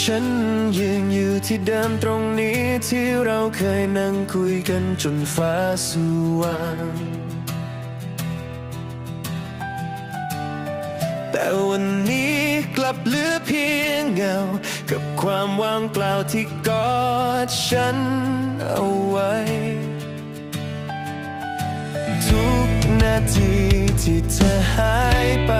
ฉันยืนอยู่ที่เดิมตรงนี้ที่เราเคยนั่งคุยกันจนฟ้าสว่างแต่วันนี้กลับเหลือเพียงเงา กับความว่างเปล่าที่กอดฉันเอาไว้ ทุกนาทีที่เธอหายไป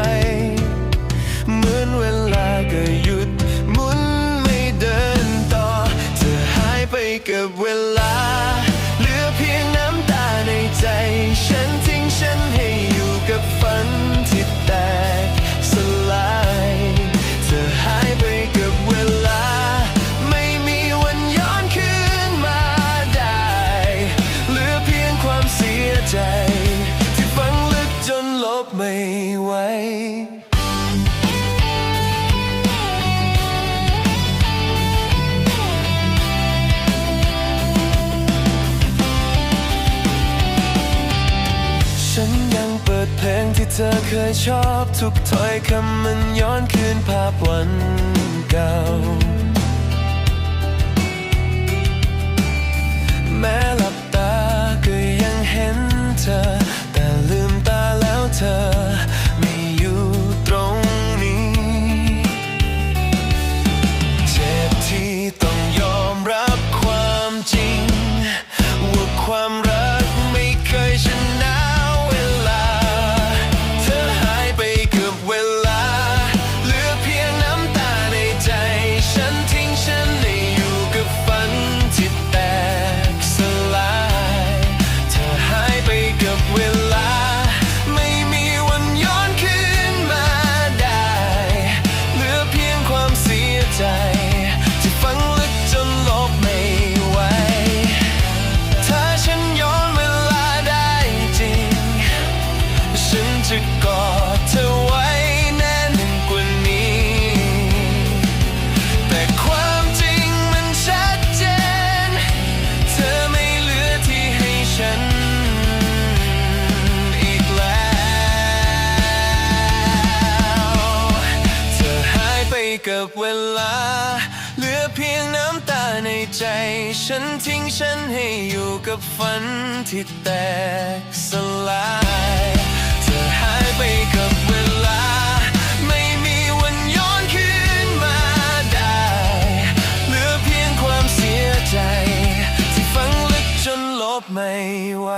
ใจ ที่ฝังลึกจนลบไม่ไหวฉันยังเปิดเพลงที่เธอเคยชอบ ทุกถ้อยคำมันย้อนคืนภาพวันเก่า กับเวลา เหลือเพียงน้ำตาในใจ ฉันทิ้งฉันให้อยู่กับฝันที่แตกสลายเธอหายไปกับเวลา ไม่มีวันย้อนคืนมาได้ เหลือเพียงความเสียใจ ที่ฝังลึกจนลบไม่ไหว